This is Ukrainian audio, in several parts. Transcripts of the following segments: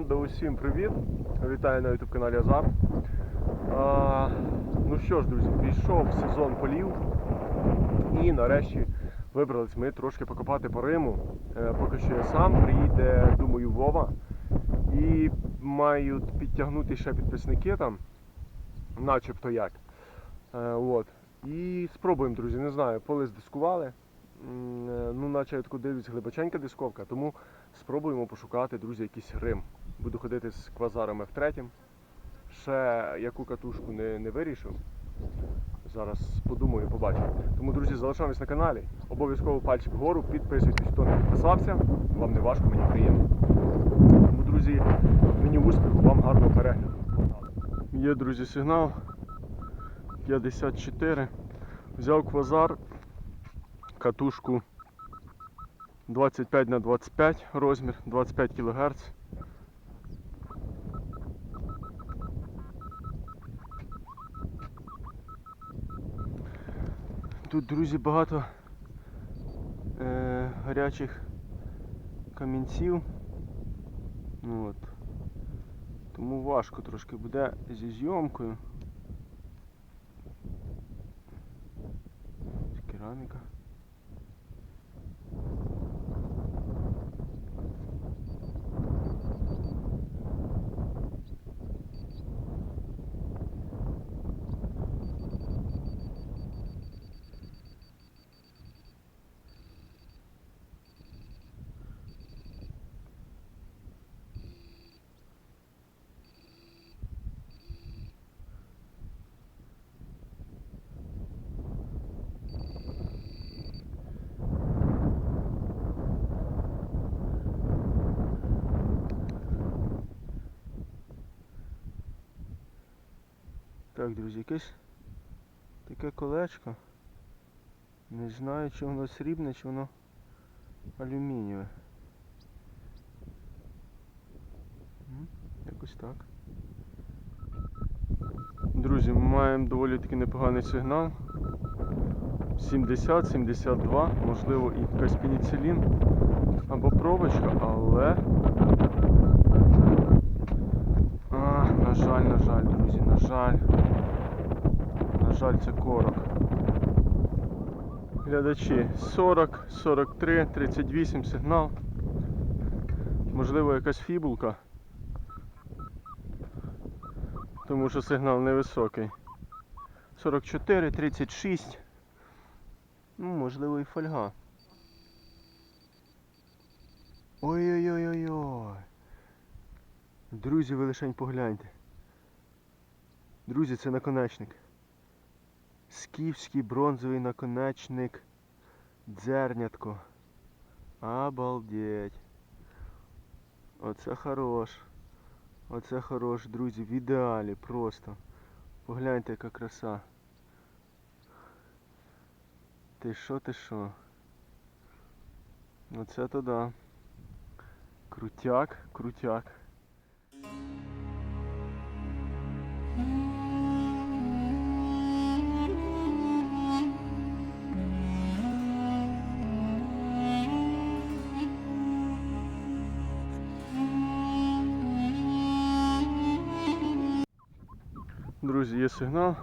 Команда, усім привіт! Вітаю на YouTube каналі Азар. А, ну що ж, друзі, пішов сезон полів. І нарешті вибрались ми трошки покопати по Риму. Е, поки що я сам, приїде, думаю, Вова. І мають підтягнути ще підписники там, начебто як. Е, от. І спробуємо, друзі, не знаю, поле здискували. Е, Ну, наче я таку дивлюсь глибоченька дисковка, тому спробуємо пошукати, друзі, якийсь Рим. Буду ходити з квазарами втретім. Ще яку катушку не, не вирішив. Зараз подумаю, побачу. Тому, друзі, залишаємось на каналі. Обов'язково пальчик вгору, підписуйтесь, хто не підписався. Вам не важко, мені приємно. Тому, друзі, мені успіху, вам гарного перегляду. Є, друзі, сигнал. 54. Взяв квазар, катушку 25 на 25 розмір, 25 кГц. Тут, друзі, багато е, гарячих камінців. Ну, от. Тому важко трошки буде зі зйомкою. Кераміка. Так, друзі, якесь таке колечко. Не знаю, чи воно срібне, чи воно алюмінієве. Якось так. Друзі, ми маємо доволі таки непоганий сигнал. 70-72, можливо, і якась пеніцилін або пробочка, але. На жаль, на жаль, друзі, на жаль. На жаль, це корок. Глядачі 40, 43, 38 сигнал. Можливо, якась фібулка. Тому що сигнал невисокий. 44, 36. Ну, можливо, і фольга. Ой-ой-ой-ой-ой. Друзі, ви лишень погляньте. Друзі, це наконечник. Скіфський бронзовий наконечник. Дзернятко. Обалдеть. Оце хорош. Оце хорош, друзі, в ідеалі просто. Погляньте, яка краса. Ти що, ти що? Оце то да. Крутяк, крутяк. Сигнал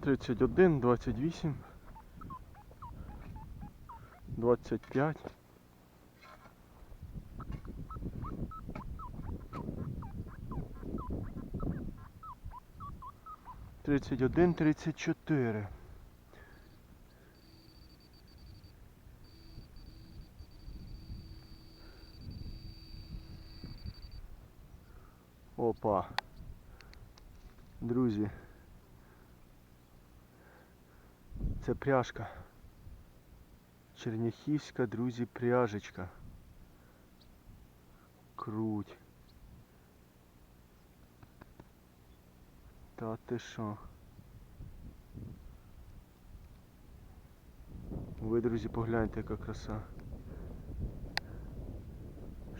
31, 28, 25. Тридцять один, тридцять чотири. Опа. Друзі. Це пряжка. Черняхівська, друзі, пряжечка. Круть. Та ти що? Ви, друзі, погляньте, яка краса.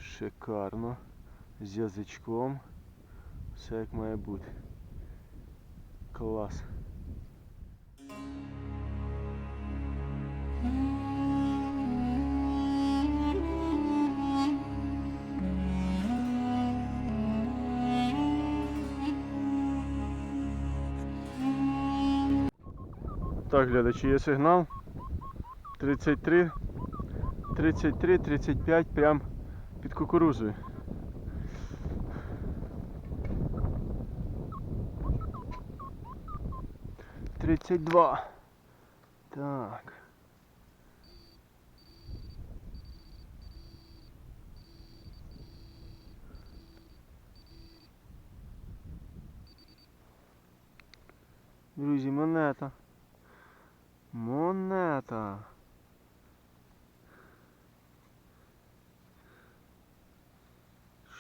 Шикарно. З язичком. Все як має бути. Клас. Так, глядачі, є сигнал 33, 33, 35 прям під кукурузою. Тридцять два. Так. Друзі, монета. Монета.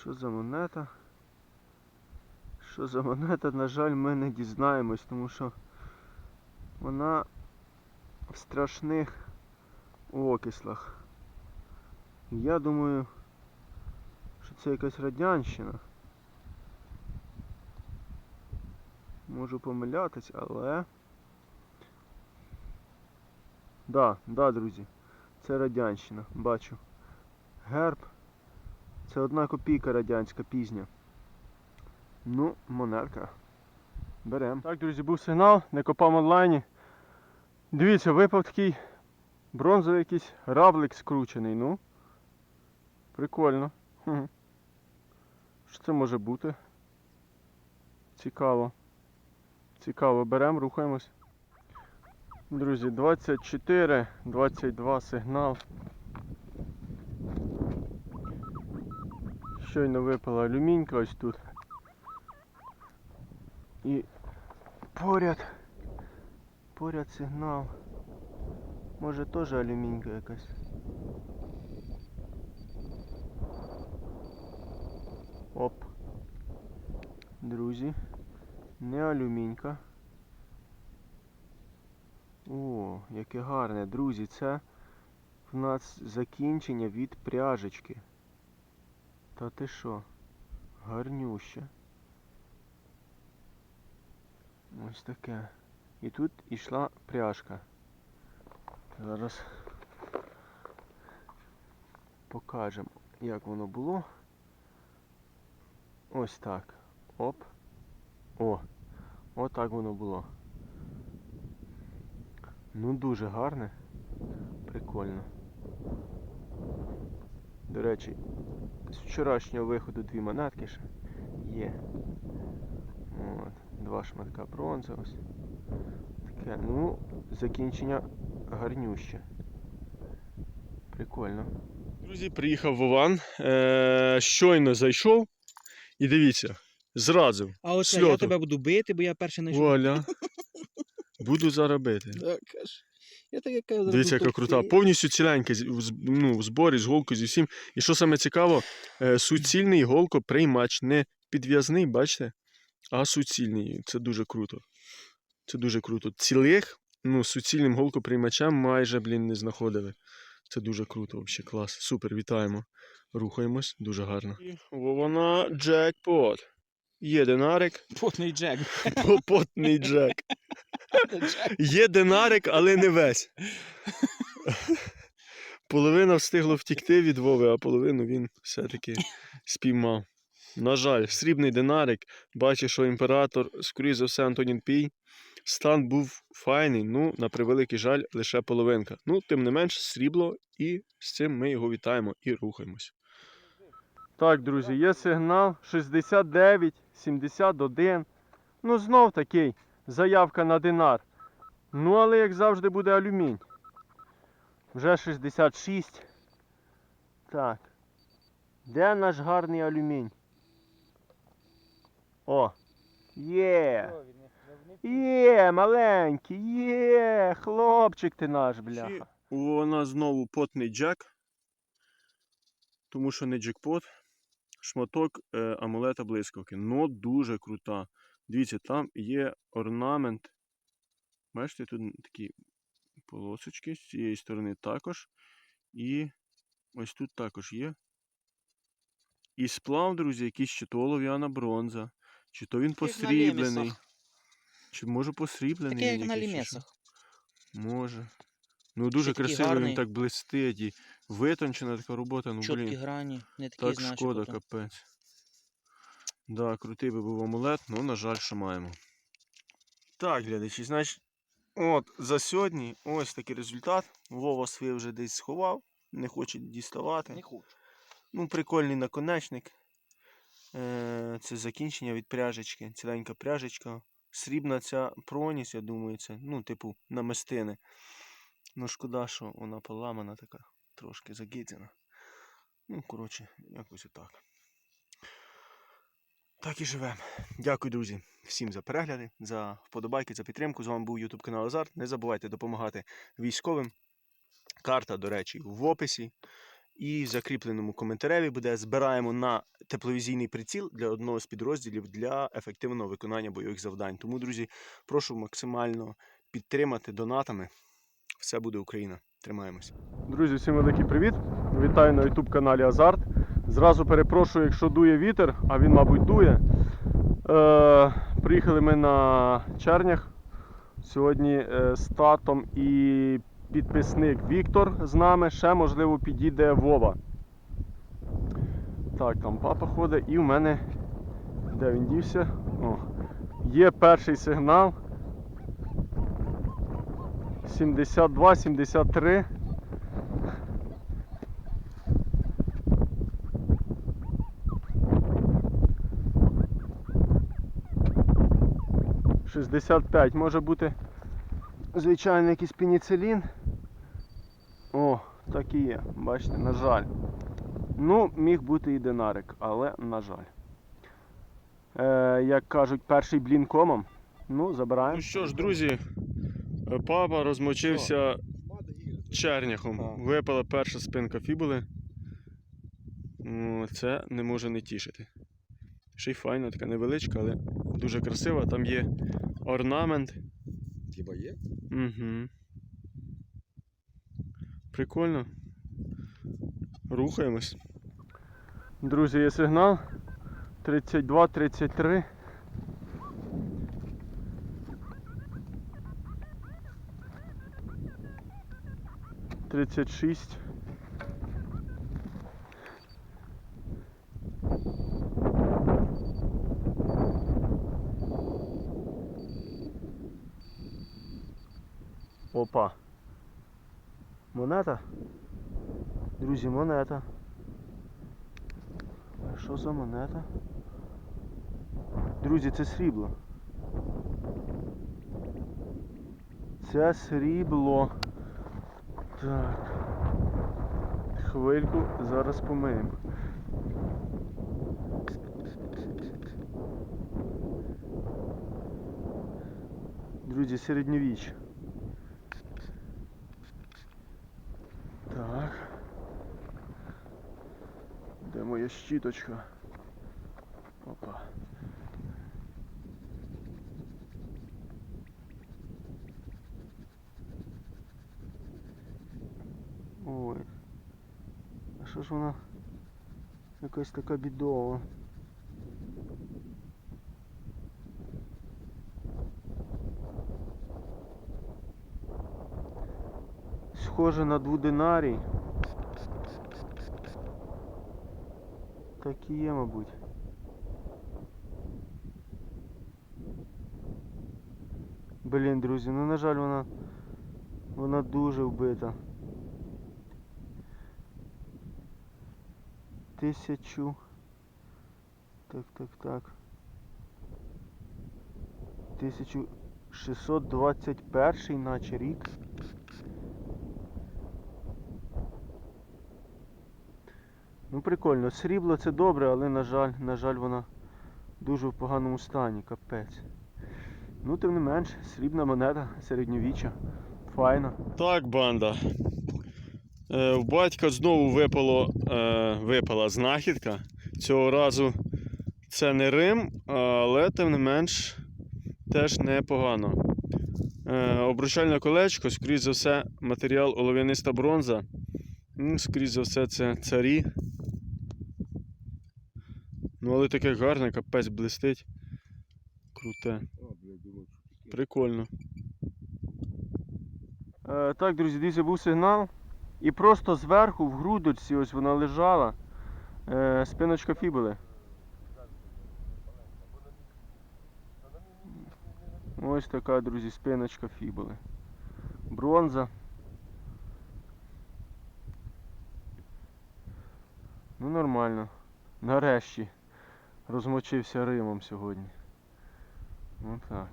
Що за монета? Що за монета, на жаль, ми не дізнаємось, тому що вона в страшних окислах. Я думаю, що це якась радянщина. Можу помилятись, але. Да, да, друзі. Це радянщина, бачу. Герб. Це одна копійка радянська пізня. Ну, монетка. Берем. Так, друзі, був сигнал, не копав онлайні. Дивіться, випав такий бронзовий якийсь равлик скручений, ну. Прикольно. Хм. Що це може бути? Цікаво. Цікаво, беремо, рухаємось. Друзі, 24, 22 сигнал. Щойно випала алюмінька ось тут. І поряд. Поряд сигнал. Може теж алюмінька якась. Оп. Друзі. Не алюмінька. О, яке гарне, друзі, це в нас закінчення від пряжечки. Та ти що? Гарнюще. Ось таке. І тут ішла пряжка. Зараз покажемо, як воно було. Ось так. Оп. О! Отак воно було. Ну дуже гарне. Прикольно. До речі, з вчорашнього виходу дві монетки ще є. Два шматка бронзи ось. Таке, ну, закінчення гарнюще. Прикольно. Друзі, приїхав Вован. Е, щойно зайшов. І дивіться, зразу. А оце Сльоту. я тебе буду бити, бо я перший знайшов. Вуаля. Буду заробити. Так, аж. Я так як кажу, зараз Дивіться, яка крута. Повністю ціленька, в ну, в зборі, з голкою, зі всім. І що саме цікаво, е, суцільний голкоприймач, не підв'язний, бачите? А суцільний. Це дуже круто. Це дуже круто. Цілих, ну, суцільним голкоприймачем майже, блін, не знаходили. Це дуже круто, взагалі, клас. Супер, вітаємо. Рухаємось, дуже гарно. Вона джекпот. Є динарик, Потний Джек. потний джек. Джек. Є динарик, але не весь. Половина встигла втікти від Вови, а половину він все-таки спіймав. На жаль, срібний динарик. Бачу, що імператор, скоріш за все, Антонін Пій. Стан був файний, ну, на превеликий жаль, лише половинка. Ну, тим не менш, срібло, і з цим ми його вітаємо і рухаємось. Так, друзі, є сигнал 69, 71. Ну, знов такий заявка на динар. Ну, але як завжди буде алюмінь. Вже 66. Так. Де наш гарний алюмінь? О! Є! Є, маленький, є! Хлопчик ти наш, бляха. Вона знову потний джек. Тому що не джекпот. Шматок е, амулета блискавки. Ну, дуже крута. Дивіться, там є орнамент. Бачите, тут такі полосочки з цієї сторони також. І ось тут також є. І сплав, друзі, якийсь чи то олов'яна бронза, чи то він посріблений. Чи може посріблений? Таке, як на лімесах. Може. Ну дуже красиво, гарний. він так блистить і витончена така робота, ну Чоткі блін. грані, не такі, Так знаєш, шкода, як капець. Да, крутий би був амулет, ну, на жаль, що маємо. Так, глядачі, значить, От, за сьогодні ось такий результат. Вова свій вже десь сховав, не хоче діставати. Не хочу. Ну, прикольний наконечник. Е, Це закінчення від пряжечки. Ціленька пряжечка. Срібна ця проніс, я думаю, це, ну, типу, намистини. Ну, шкода, що вона поламана така, трошки загідзена. Ну, коротше, якось отак. Так і живемо. Дякую, друзі, всім за перегляди, за вподобайки, за підтримку. З вами був YouTube канал Азарт. Не забувайте допомагати військовим. Карта, до речі, в описі. І в закріпленому коментареві буде збираємо на тепловізійний приціл для одного з підрозділів для ефективного виконання бойових завдань. Тому, друзі, прошу максимально підтримати донатами. Все буде Україна. Тримаємось. Друзі, всім великий привіт! Вітаю на YouTube каналі Азарт. Зразу перепрошую, якщо дує вітер, а він, мабуть, дує. Е, приїхали ми на чернях. Сьогодні е, з татом і підписник Віктор з нами. Ще, можливо, підійде Вова. Так, там папа ходить і в мене. Де він дівся? О, є перший сигнал. 72-73. Шістдесят п'ять може бути звичайно якийсь пеніцилін. О, так і є. Бачите, на жаль. Ну, міг бути і динарик, але на жаль. Е, як кажуть, перший блін комом. Ну, забираємо. Ну що ж, друзі, папа розмочився черняхом. Так. Випала перша спинка фібули. Ну, Це не може не тішити. Ще й файна, така невеличка, але дуже красива. Там є орнамент. Хіба є? Угу. Прикольно. Рухаємось. Друзі, є сигнал. 32-33. Тридцять шість. Опа. Монета? Друзі, монета. Що за монета? Друзі, це срібло. Це срібло. Так. Хвильку, зараз помиємо. Друзі, середньовіч. Так. Моя щіточка? Опа. Ой. А що ж вона якась така бідова? Схоже на двудинарій. Так і є, мабуть. Блін, друзі, ну на жаль, вона вона дуже вбита. Тисячу. Так, так, так. 1621 наче рік. Ну прикольно, срібло це добре, але на жаль, на жаль, вона дуже в поганому стані, капець. Ну, тим не менш, срібна монета середньовіччя. Файна. Так, банда. Е, в батька знову випало, е, випала знахідка. Цього разу це не Рим, але тим не менш теж непогано. Е, обручальне колечко, скоріш за все, матеріал олов'яниста бронза. Ну, скоріш за все, це царі. Ну, але таке гарне, капець блистить. Круте. Прикольно. Е, так, друзі, дивіться, був сигнал. І просто зверху в грудочці ось вона лежала. Е, спиночка фібули. Ось така, друзі, спиночка фібули. бронза. Ну нормально. Нарешті розмочився Римом сьогодні. Ну так.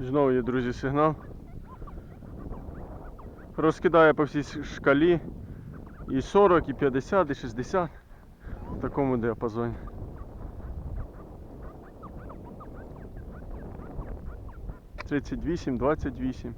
Знову є, друзі, сигнал. Розкидає по всій шкалі. І 40, і 50, і 60 в такому діапазоні. Тридцять вісім, двадцять вісім.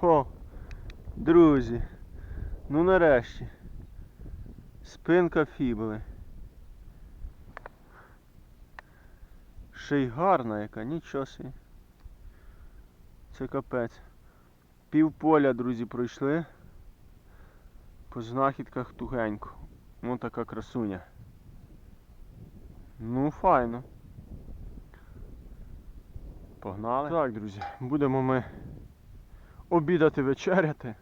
Хо, друзі, ну нарешті. Спинка фібули. Ще й гарна яка, нічого собі. Це капець. Пів поля, друзі, пройшли. По знахідках тугенько. Ну така красуня. Ну, файно. Погнали. Так, друзі, будемо ми обідати вечеряти.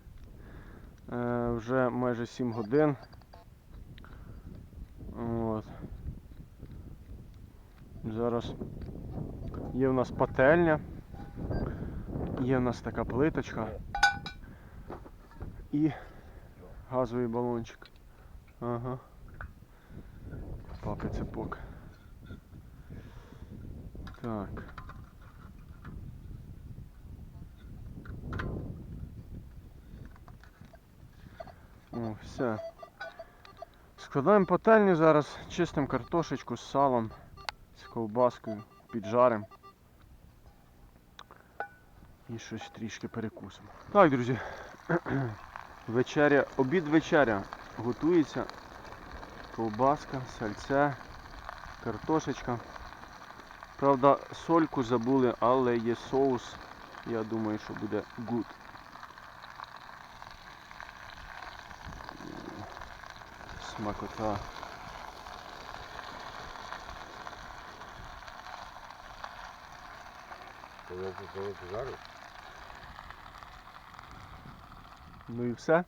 Е, вже майже 7 годин. От. Зараз є в нас пательня, є в нас така плиточка і газовий балончик. Ага. Папи цепок. Так. Все. Складаємо пательню зараз, чистимо картошечку з салом, з ковбаскою, піджаримо. І щось трішки перекусимо. Так, друзі. Вечеря, обід вечеря готується. Ковбаска, сальце, картошечка. Правда, сольку забули, але є соус. Я думаю, що буде good. Смакота. Ну і все.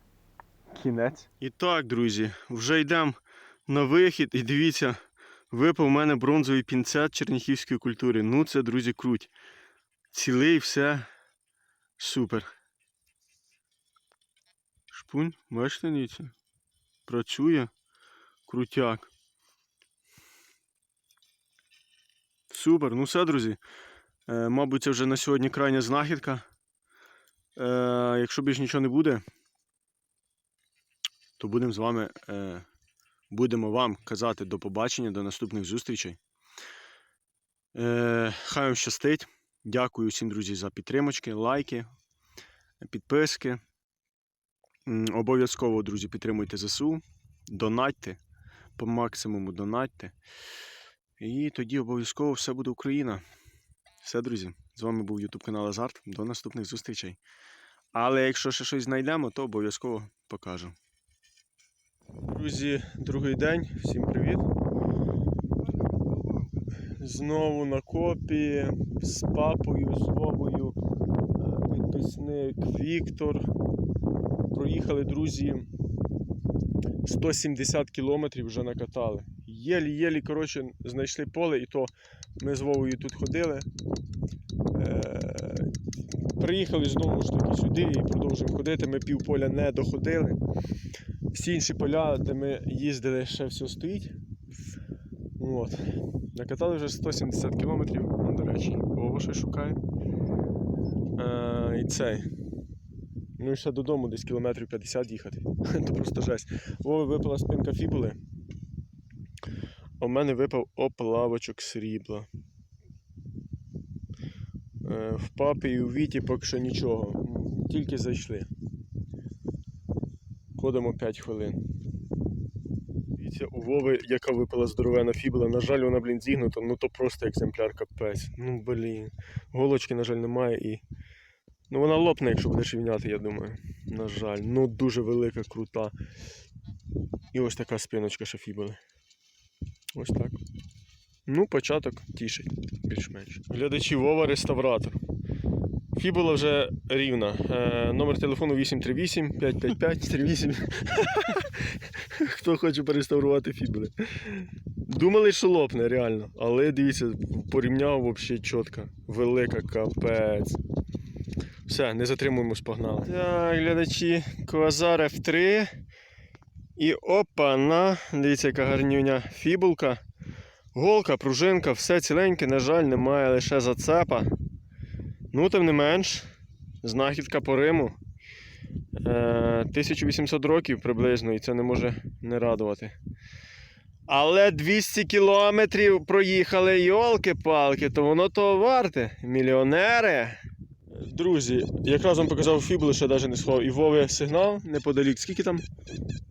Кінець. І так, друзі, вже йдемо на вихід і дивіться, випав у мене бронзовий пінцет черніхівської культури. Ну це, друзі, круть. Цілий все супер. Шпунь, бачите, дивіться? Працює. Крутяк. Супер. Ну все, друзі. Е, мабуть, це вже на сьогодні крайня знахідка. Е, якщо більш нічого не буде, то будемо з вами, е, будемо вам казати до побачення, до наступних зустрічей. Е, хай вам щастить. Дякую всім, друзі, за підтримочки, лайки, підписки. Обов'язково, друзі, підтримуйте ЗСУ, донатьте, по максимуму донатьте. І тоді обов'язково все буде Україна. Все, друзі. З вами був YouTube канал Азарт. До наступних зустрічей. Але якщо ще щось знайдемо, то обов'язково покажу. Друзі, другий день. Всім привіт. Знову на копі з папою, з Вовою, е, підписник Віктор. Проїхали, друзі, 170 кілометрів вже накатали. Єлі-єлі, коротше, знайшли поле, і то ми з Вовою тут ходили. Е, Приїхали знову ж таки сюди і продовжуємо ходити. Ми півполя не доходили. Всі інші поля, де ми їздили, ще все стоїть. От. Накатали вже 170 кілометрів, до речі, Вова щось шукає. Е, і цей. Ну і ще додому десь кілометрів 50 їхати. То просто жесть. Вова випала спинка фібули. А в мене випав оплавочок срібла. Е, В папі і у Віті поки що нічого. Тільки зайшли. Ходимо 5 хвилин. Дивіться, у Вови, яка випала здоровена фібула. На жаль, вона, блін, зігнута, ну то просто екземпляр капець. Ну, блін. Голочки, на жаль, немає і. Ну вона лопне, якщо будеш рівняти, я думаю. На жаль. Ну дуже велика, крута. І ось така спиночка ще фібули. Ось так. Ну, початок тішить, більш-менш. Глядачі Вова реставратор. Фібула вже рівна. Е, номер телефону 838 555 38. Хто хоче переставрувати фібули. Думали, що лопне, реально. Але дивіться, порівняв взагалі чітко. Велика капець. Все, не затримуємось, погнали. Так, глядачі, Квазар F3. І опа-на. Дивіться, яка гарнюня фібулка. Голка, пружинка, все ціленьке, на жаль, немає лише зацепа. Ну, тим не менш, знахідка по Риму. Е, 1800 років приблизно, і це не може не радувати. Але 200 кілометрів проїхали, йолки-палки, то воно того варте. Мільйонери. Друзі, якраз вам показав фібули, що навіть не сховав. І Вові сигнал неподалік. Скільки там?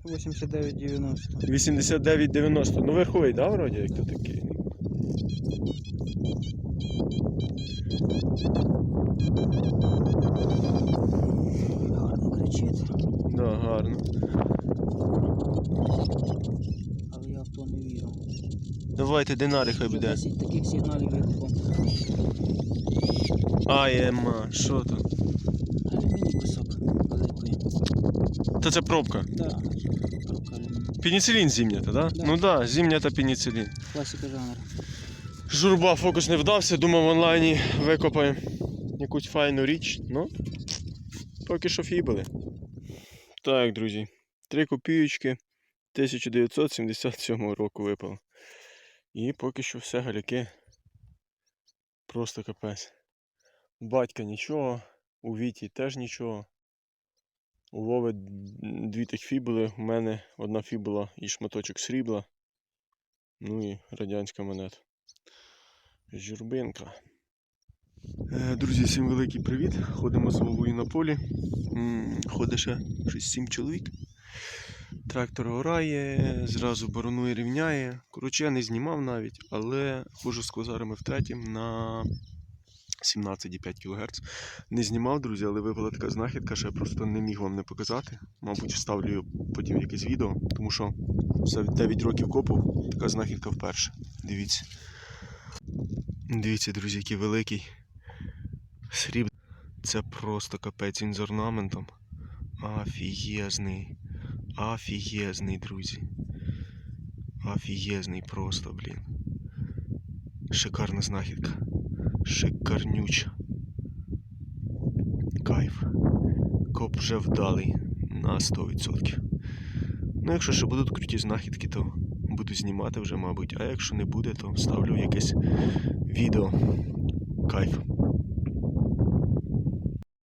89,90. 89,90. Ну верховий, да, вроді, як то такий. Гарно кричить. Да, гарно. Але я в то не вірю. Давайте динарі хай буде. 10 таких сигналів викупом. Ай, ема, що то? Алюміній кусок. Та це пробка. Так, пробка алюміній. Пеніцилін да? Да. Ну да, зімнята пеніцилін. Класика жанру. Журба, фокус не вдався, думав в онлайні викопаємо якусь файну річ, ну поки що фібули. Так, друзі, три копійочки 1977 року випало. І поки що все галяки. Просто капець. Батька нічого, у Віті теж нічого. У Вови дві тих фібули, у мене одна фібула і шматочок срібла. Ну і радянська монета. Журбинка. Е, Друзі, всім великий привіт. Ходимо з Вовою на полі. Ходить ще щось сім чоловік. Трактор орає, зразу боронує, рівняє. Коротше, я не знімав навіть, але ходжу з козарами втретім на 17,5 кГц. Не знімав, друзі, але випала така знахідка, що я просто не міг вам не показати. Мабуть, вставлю потім якесь відео, тому що за 9 років копу така знахідка вперше. Дивіться. Дивіться, друзі, який великий сріб. Це просто капець він з орнаментом. Афігезний. Афігезний, друзі. Афігезний просто, блін. Шикарна знахідка. Шикарнюча. Кайф. Коп вже вдалий на 100%. Ну, якщо ще будуть круті знахідки, то буду знімати вже, мабуть. А якщо не буде, то вставлю якесь відео. Кайф.